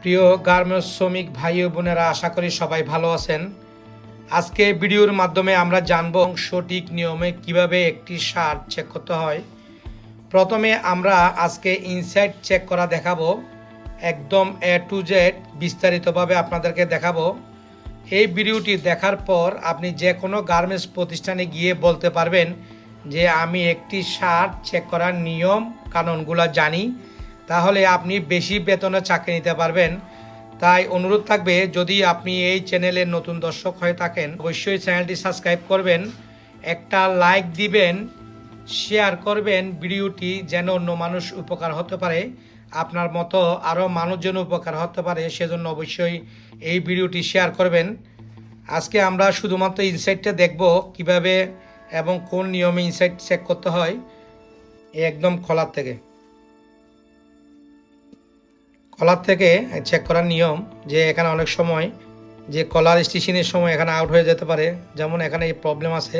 প্রিয় গার্মেন্টস শ্রমিক ভাই ও বোনেরা, আশা করি সবাই ভালো আছেন। আজকে ভিডিওর মাধ্যমে আমরা জানব সঠিক নিয়মে কীভাবে একটি শার্ট চেক করতে হয়। প্রথমে আমরা আজকে ইনসাইড চেক করা দেখাবো। একদম এ টু জেড বিস্তারিতভাবে আপনাদেরকে দেখাবো। এই ভিডিওটি দেখার পর আপনি যে কোনো গার্মেন্টস প্রতিষ্ঠানে গিয়ে বলতে পারবেন যে আমি একটি শার্ট চেক করার নিয়ম কানুনগুলো জানি। তাহলে আপনি বেশি বেতনে চাকরি নিতে পারবেন। তাই অনুরোধ থাকবে, যদি আপনি এই চ্যানেলের নতুন দর্শক হয়ে থাকেন, অবশ্যই চ্যানেলটি সাবস্ক্রাইব করবেন, একটা লাইক দিবেন, শেয়ার করবেন, ভিডিওটি যেন অন্য মানুষ উপকার হতে পারে, আপনার মতো আরও মানুষ যেন উপকার হতে পারে, সেজন্য অবশ্যই এই ভিডিওটি শেয়ার করবেন। আজকে আমরা শুধুমাত্র ইনসাইটটা দেখব কীভাবে এবং কোন নিয়মে ইনসাইট চেক করতে হয় একদম খোলার থেকে। কলার থেকে চেক করার নিয়ম যে এখানে অনেক সময় যে কলার স্টেশনের সময় এখানে আউট হয়ে যেতে পারে। যেমন এখানে এই প্রবলেম আছে,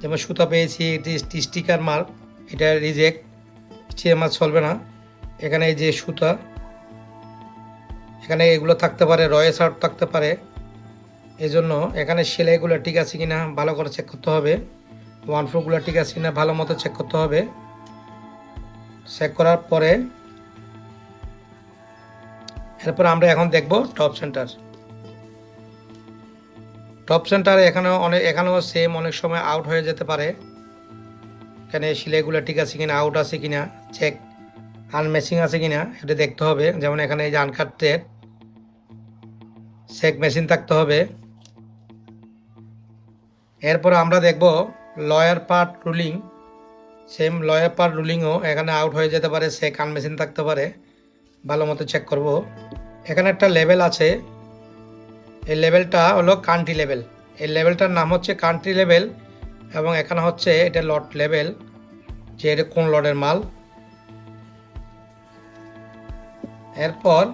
যেমন সুতা পেয়েছি, এটি স্টিকার মার্ক এটা রিজেক্ট আমার চলবে না। এখানে এই যে সুতা, এখানে এগুলো থাকতে পারে রয়েস আউট থাকতে পারে। এই জন্য এখানে সেলাইগুলো ঠিক আছে কিনা ভালো করে চেক করতে হবে। ওয়ান ফোরগুলো ঠিক আছে কিনা ভালো মতো চেক করতে হবে। চেক করার পরে এরপর আমরা এখন দেখব টপ সেন্টার টপ সেন্টার এখানেও অনেক এখানেও সেম অনেক সময় আউট হয়ে যেতে পারে। এখানে সিলাইগুলো ঠিক আছে কিনা আউট আছে কিনা চেক আনমেসিং আছে কিনা, এটা দেখতে হবে। যেমন এখানে এই যে আনকাট ট্রেড চেক মেশিন থাকতে হবে। এরপর আমরা দেখব lower part ruling same lower part রুলিংও এখানে আউট হয়ে যেতে পারে চেক আনমেশিন থাকতে পারে। ভালো মতো চেক করব। এখানে একটা লেভেল আছে। এই লেভেলটা হলো কান্ট্রি লেভেল এই লেভেলটার নাম হচ্ছে কান্ট্রি লেভেল এবং এখানে হচ্ছে এটা লট লেভেল যে এটা কোন লটের মাল। এরপর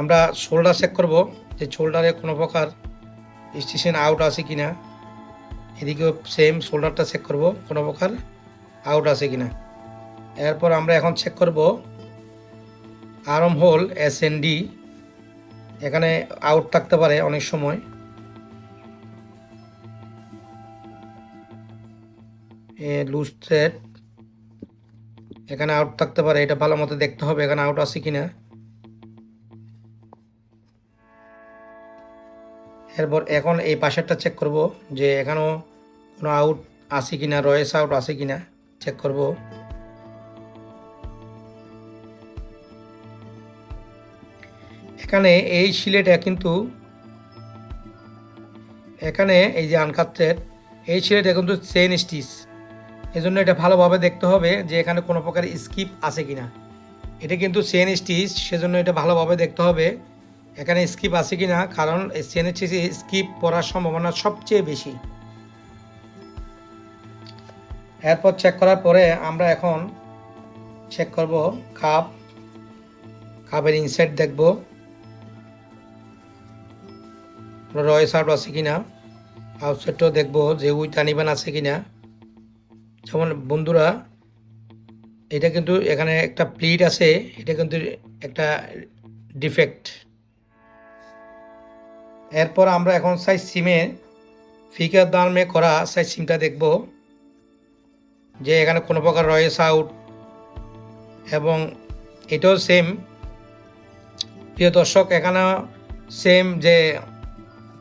আমরা শোল্ডার চেক করব যে শোল্ডারে কোনো প্রকার স্টেশন আউট আছে কিনা। এদিকেও সেম শোল্ডারটা চেক করব, কোনো প্রকার আউট আছে কিনা। এরপর আমরা এখন চেক করব arm hole S N D এখানে আউট থাকতে পারে অনেক সময়। লুজ থ্রেড এখানে আউট থাকতে পারে, এটা ভালো মতো দেখতে হবে এখানে আউট আছে কিনা। এরপর এখন এই পাশেরটা চেক করব যে এখানেও কোনো আউট আছে কিনা রয়েস আউট আছে কিনা। চেক করব। এখানে এই সিলেটা কিন্তু, এখানে এই যে আনকাত্রের, এই সিলেটা কিন্তু চেন স্টিচ এজন্য এটা ভালোভাবে দেখতে হবে যে এখানে কোনো প্রকার স্কিপ আছে কিনা। এটা কিন্তু চেন স্টিচ সেজন্য এটা ভালোভাবে দেখতে হবে এখানে স্কিপ আছে কিনা, কারণ চেন স্টিচ স্কিপ পড়ার সম্ভাবনা সবচেয়ে বেশি। এরপর চেক করার পরে আমরা এখন চেক করব কাপ কাপের ইনসাইড দেখব। রয়েস আউট আছে কিনা আউটসাইডটাও দেখব যে উই টানিবান আছে কিনা। যেমন বন্ধুরা, এটা কিন্তু এখানে একটা প্লিট আছে, এটা কিন্তু একটা ডিফেক্ট এরপর আমরা এখন সাইজ সিমে ফিকার দামে করা সাইজ সিমটা দেখব। যে এখানে কোনো প্রকার রয়েস আউট। এবং এটাও সেম প্রিয় দর্শক এখানে সেম যে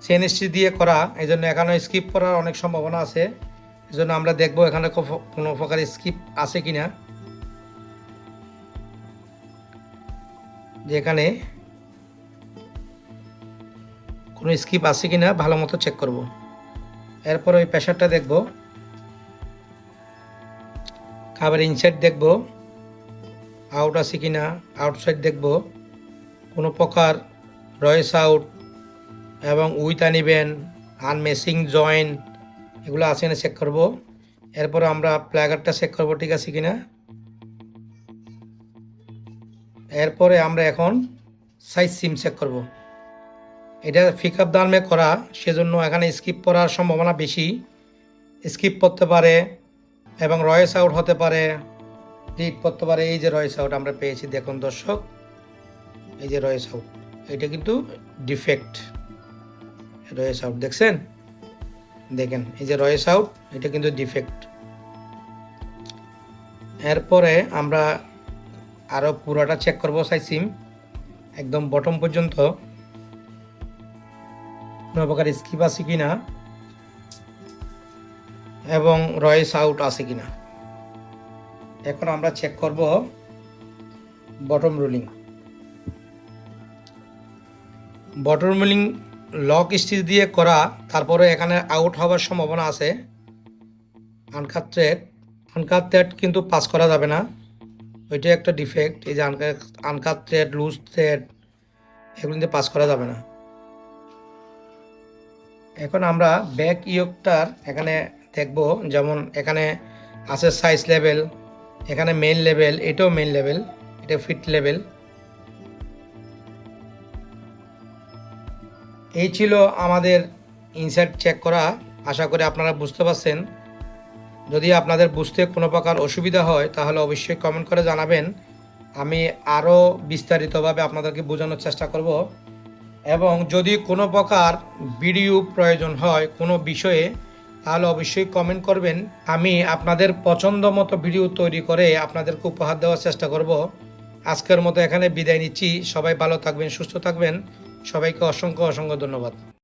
সিএনএসসি দিয়ে করা এই জন্য এখানে স্কিপ করার অনেক সম্ভাবনা আছে। এই জন্য আমরা দেখব এখানে কোনো প্রকার স্কিপ আছে কিনা। যে এখানে কোনো স্কিপ আছে কি না ভালো মতো চেক করব। এরপর ওই প্রেশারটা দেখব। খাবার ইনসাইড দেখব আউট আছে কিনা আউটসাইড দেখব। কোনো প্রকার রয়েস আউট এবং উইথ আনিবেন আনমেসিং জয়েন্ট এগুলো আছে না চেক করব। এরপর আমরা প্লাগারটা চেক করব, ঠিক আছে কি না এরপরে আমরা এখন সাইজ সিম চেক করব। এটা পিক আপ দামে করা, সেজন্য এখানে স্কিপ করার সম্ভাবনা বেশি। স্কিপ করতে পারে এবং রয়েস আউট হতে পারে। ক্লিক করতে পারে। এই যে রয়েস আউট আমরা পেয়েছি, দেখুন দর্শক। এই যে রয়েস আউট, এটা কিন্তু ডিফেক্ট। রয়েস আউট, দেখছেন? দেখেন, এই যে রয়েস আউট, এটা কিন্তু ডিফেক্ট। এরপরে আমরা আরও পুরোটা চেক করব সাই সিম একদম বটম পর্যন্ত। কোনো প্রকার স্কিপ আছে কি না এবং রয়েস আউট আছে কি না এখন আমরা চেক করব bottom ruling bottom ruling lock stitch দিয়ে করা, তারপরে এখানে আউট হওয়ার সম্ভাবনা আছে। আনকাট থ্রেড আনকাট থ্রেড কিন্তু পাস করা যাবে না। ওইটা একটা ডিফেক্ট এই যে আনকাট থ্রেড লুজ থ্রেড এগুলো দিয়ে পাস করা যাবে না। এখন আমরা ব্যাক ইয়কটার এখানে দেখব। যেমন এখানে আছে সাইজ লেভেল এখানে মেন লেভেল এটাও মেন লেভেল এটা ফিট লেভেল এই ছিল আমাদের ইনসার্ট চেক করা। আশা করি আপনারা বুঝতে পারছেন। যদি আপনাদের বুঝতে কোনো প্রকার অসুবিধা হয়, তাহলে অবশ্যই কমেন্ট করে জানাবেন। আমি আরও বিস্তারিতভাবে আপনাদেরকে বোঝানোর চেষ্টা করব। এবং যদি কোনো প্রকার ভিডিও প্রয়োজন হয় কোনো বিষয়ে তাহলে অবশ্যই কমেন্ট করবেন। আমি আপনাদের পছন্দ মতো ভিডিও তৈরি করে আপনাদেরকে উপহার দেওয়ার চেষ্টা করব। আজকের মতো এখানে বিদায় নিচ্ছি। সবাই ভালো থাকবেন, সুস্থ থাকবেন। সবাইকে অসংখ্য অসংখ্য ধন্যবাদ।